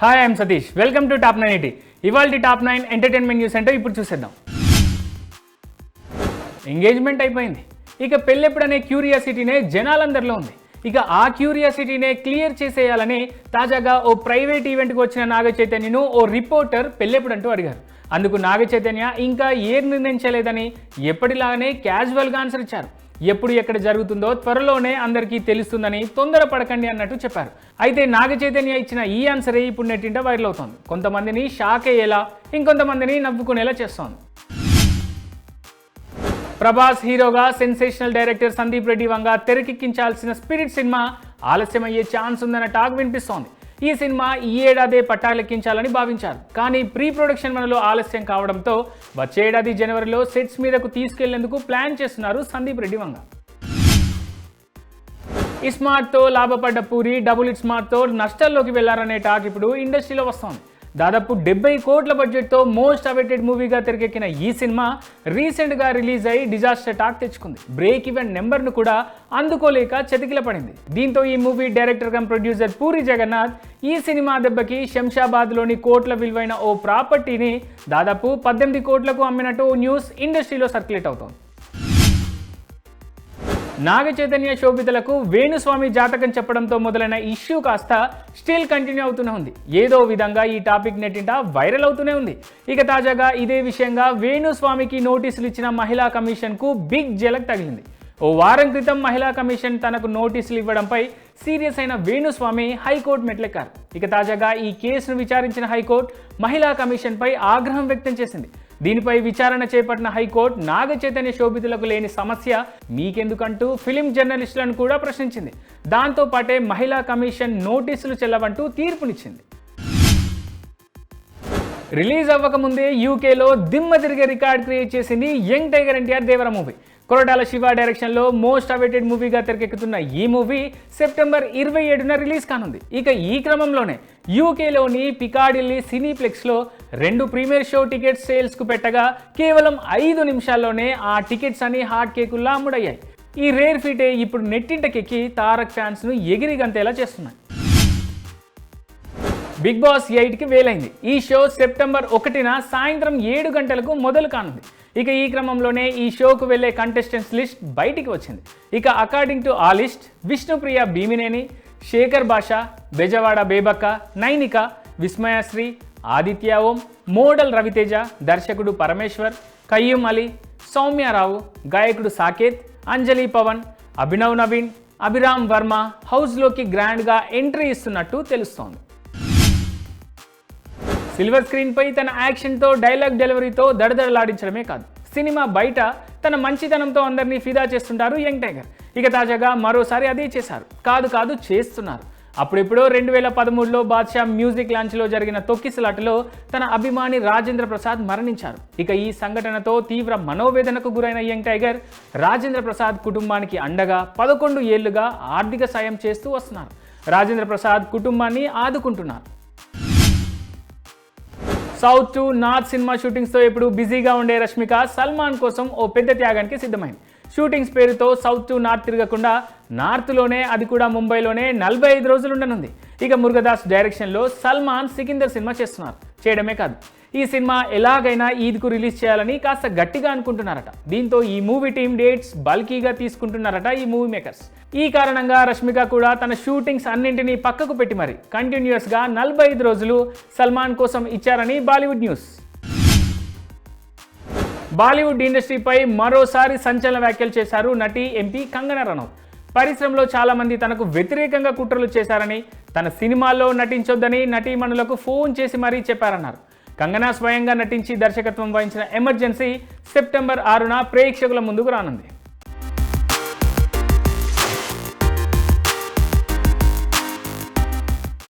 Hi I'm Satish welcome to top nine eighty ఇవాళ top nine entertainment news అంటే ఇప్పుడు చూసేద్దాం. ఎంగేజ్మెంట్ అయిపోయింది. ఇక పెళ్ళెప్పుడనే క్యూరియాసిటీనే జనాలందరిలో ఉంది. ఇక ఆ క్యూరియాసిటీనే క్లియర్ చేసేయాలని తాజాగా ఓ ప్రైవేట్ ఈవెంట్కి వచ్చిన నాగ చైతన్యను ఓ రిపోర్టర్ పెళ్ళెప్పుడంటూ అడిగారు. అందుకు నాగ చైతన్య ఇంకా ఏం నిర్ణయించలేదని ఎప్పటిలాగానే క్యాజువల్గా ఆన్సర్ ఇచ్చారు. ఎప్పుడు ఎక్కడ జరుగుతుందో త్వరలోనే అందరికీ తెలుస్తుందని తొందరపడకండి అన్నట్టు చెప్పారు. అయితే నాగ చైతన్య ఇచ్చిన ఈ ఆన్సరే ఇప్పుడు నెట్టింట వైరల్ అవుతోంది. కొంతమందిని షాక్ అయ్యేలా ఇంకొంతమందిని నవ్వుకునేలా చేస్తోంది. ప్రభాస్ హీరోగా సెన్సేషనల్ డైరెక్టర్ సందీప్ రెడ్డి వంగ తెరకెక్కించాల్సిన స్పిరిట్ సినిమా ఆలస్యమయ్యే ఛాన్స్ ఉందన్న టాక్ వినిపిస్తోంది. ఈ సినిమా ఈ ఏడాదే పట్టాలెక్కించాలని భావించారు. కానీ ప్రీ ప్రొడక్షన్ మనలో ఆలస్యం కావడంతో వచ్చే ఏడాది జనవరిలో సెట్స్ మీదకు తీసుకెళ్ళేందుకు ప్లాన్ చేస్తున్నారు సందీప్ రెడ్డి వంగ. ఇస్మార్ట్తో లాభపడ్డ పూరి డబుల్ ఇస్మార్ట్తో నష్టాల్లోకి వెళ్ళారనే టాక్ ఇప్పుడు ఇండస్ట్రీలో వస్తోంది. దాదాపు డెబ్బై కోట్ల బడ్జెట్తో మోస్ట్ అవెటెడ్ మూవీగా తెరకెక్కిన ఈ సినిమా రీసెంట్గా రిలీజ్ అయి డిజాస్టర్ టాక్ తెచ్చుకుంది. బ్రేక్ ఈవెన్ నెంబర్ను కూడా అందుకోలేక చతికిల పడింది దీంతో ఈ movie director come producer Puri Jagannadh ఈ సినిమా దెబ్బకి శంషాబాద్లోని కోట్ల విలువైన ఓ ప్రాపర్టీని దాదాపు పద్దెనిమిది కోట్లకు అమ్మినట్టు న్యూస్ ఇండస్ట్రీలో సర్క్యులేట్ అవుతోంది. నాగ చైతన్య శోభితలకు వేణుస్వామి జాతకం చెప్పడంతో మొదలైన ఇష్యూ కాస్త స్టిల్ కంటిన్యూ అవుతూనే ఉంది. ఏదో విధంగా ఈ టాపిక్ నెట్టింట వైరల్ అవుతూనే ఉంది. ఇక తాజాగా ఇదే విషయంగా వేణుస్వామికి నోటీసులు ఇచ్చిన మహిళా కమిషన్కు బిగ్ జలక్ తగిలింది. ఓ వారం క్రితం మహిళా కమిషన్ తనకు నోటీసులు ఇవ్వడంపై సీరియస్ అయిన వేణుస్వామి హైకోర్టు మెట్లెక్కారు. ఇక తాజాగా ఈ కేసును విచారించిన హైకోర్టు మహిళా కమిషన్పై ఆగ్రహం వ్యక్తం చేసింది. దీనిపై విచారణ చేపట్టిన హైకోర్టు నాగ చైతన్య శోభితులకు లేని సమస్య మీకెందుకంటూ ఫిలిం జర్నలిస్టులను కూడా ప్రశ్నించింది. దాంతో పాటే మహిళా కమిషన్ నోటీసులు చెల్లవంటూ తీర్పునిచ్చింది. రిలీజ్ అవ్వకముందే యూకేలో దిమ్మ తిరిగే రికార్డ్ క్రియేట్ చేసింది young tiger NTR Devara movie. Koratala Siva డైరెక్షన్లో మోస్ట్ అవైటెడ్ మూవీగా తెరకెక్కుతున్న ఈ మూవీ సెప్టెంబర్ ఇరవై ఏడున రిలీజ్ కానుంది. ఇక ఈ క్రమంలోనే యూకేలోని పికాడిల్లీ సినీప్లెక్స్లో రెండు ప్రీమియర్ షో టికెట్స్ సేల్స్కు పెట్టగా కేవలం ఐదు నిమిషాల్లోనే ఆ టికెట్స్ అని హాట్ కేకుల్లా అమ్ముడయ్యాయి. ఈ రేర్ ఫీటే ఇప్పుడు నెట్టింటకెక్కి తారక్ ఫ్యాన్స్ను ఎగిరిగంతేలా చేస్తున్నాయి. బిగ్ బాస్ ఎయిట్కి వేలైంది. ఈ షో సెప్టెంబర్ ఒకటిన సాయంత్రం ఏడు గంటలకు మొదలు కానుంది. ఇక ఈ క్రమంలోనే ఈ షోకు వెళ్ళే కంటెస్టెంట్స్ లిస్ట్ బయటికి వచ్చింది. ఇక అకార్డింగ్ టు ఆ లిస్ట్ విష్ణుప్రియ భీమినేని శేఖర్ బాష బెజవాడ బేబక్క నైనిక విస్మయశ్రీ ఆదిత్య ఓం మోడల్ రవితేజ దర్శకుడు పరమేశ్వర్ కయ్యూమ్ అలీ సౌమ్యారావు గాయకుడు సాకేత్ అంజలి పవన్ అభినవ్ నవీన్ అభిరామ్ వర్మ హౌస్లోకి గ్రాండ్గా ఎంట్రీ ఇస్తున్నట్టు తెలుస్తోంది. సిల్వర్ స్క్రీన్పై తన యాక్షన్తో డైలాగ్ డెలివరీతో దడదడలాడించడమే కాదు. సినిమా బయట తన మంచితనంతో అందరినీ ఫిదా చేస్తుంటారు యంగ్ టైగర్. ఇక తాజాగా మరోసారి అదే చేశారు. కాదు కాదు చేస్తున్నారు. అప్పుడెప్పుడో రెండు వేల పదమూడులో బాద్షా మ్యూజిక్ లాంచ్లో జరిగిన తొక్కిసలాటలో తన అభిమాని రాజేంద్ర ప్రసాద్ మరణించారు. ఇక ఈ సంఘటనతో తీవ్ర మనోవేదనకు గురైన యంగ్ టైగర్ రాజేంద్ర ప్రసాద్ కుటుంబానికి అండగా పదకొండు ఏళ్ళుగా ఆర్థిక సాయం చేస్తూ వస్తున్నారు. రాజేంద్ర ప్రసాద్ కుటుంబాన్ని ఆదుకుంటున్నారు. సౌత్ టు నార్త్ సినిమా షూటింగ్స్తో ఇప్పుడు బిజీగా ఉండే రష్మిక సల్మాన్ కోసం ఓ పెద్ద త్యాగానికి సిద్ధమైంది. షూటింగ్స్ పేరుతో సౌత్ టు నార్త్ తిరగకుండా నార్త్లోనే అది కూడా ముంబైలోనే నలభై ఐదు రోజులు ఉండనుంది ఇక మురుగదాస్ డైరెక్షన్లో సల్మాన్ సికిందర్ సినిమా చేస్తున్నారు. చేయడమే కాదు. ఈ సినిమా ఎలాగైనా ఈద్కు రిలీజ్ చేయాలని కాస్త గట్టిగా అనుకుంటున్నారట. దీంతో ఈ మూవీ టీమ్ డేట్స్ బల్కీగా తీసుకుంటున్నారట ఈ మూవీ మేకర్స్. ఈ కారణంగా రష్మిక కూడా తన షూటింగ్స్ అన్నింటినీ పక్కకు పెట్టి మరి కంటిన్యూస్గా నలభై ఐదు రోజులు సల్మాన్ కోసం ఇచ్చారని బాలీవుడ్ న్యూస్. బాలీవుడ్ ఇండస్ట్రీపై మరోసారి సంచలన వ్యాఖ్యలు చేశారు నటి ఎంపీ కంగనా రనౌత్. పరిశ్రమలో చాలామంది తనకు వ్యతిరేకంగా కుట్రలు చేశారని తన సినిమాల్లో నటించొద్దని నటీమణులకు ఫోన్ చేసి మరీ చెప్పారన్నారు. కంగనా స్వయంగా నటించి దర్శకత్వం వహించిన ఎమర్జెన్సీ సెప్టెంబర్ ఆరున ప్రేక్షకుల ముందుకు రానుంది.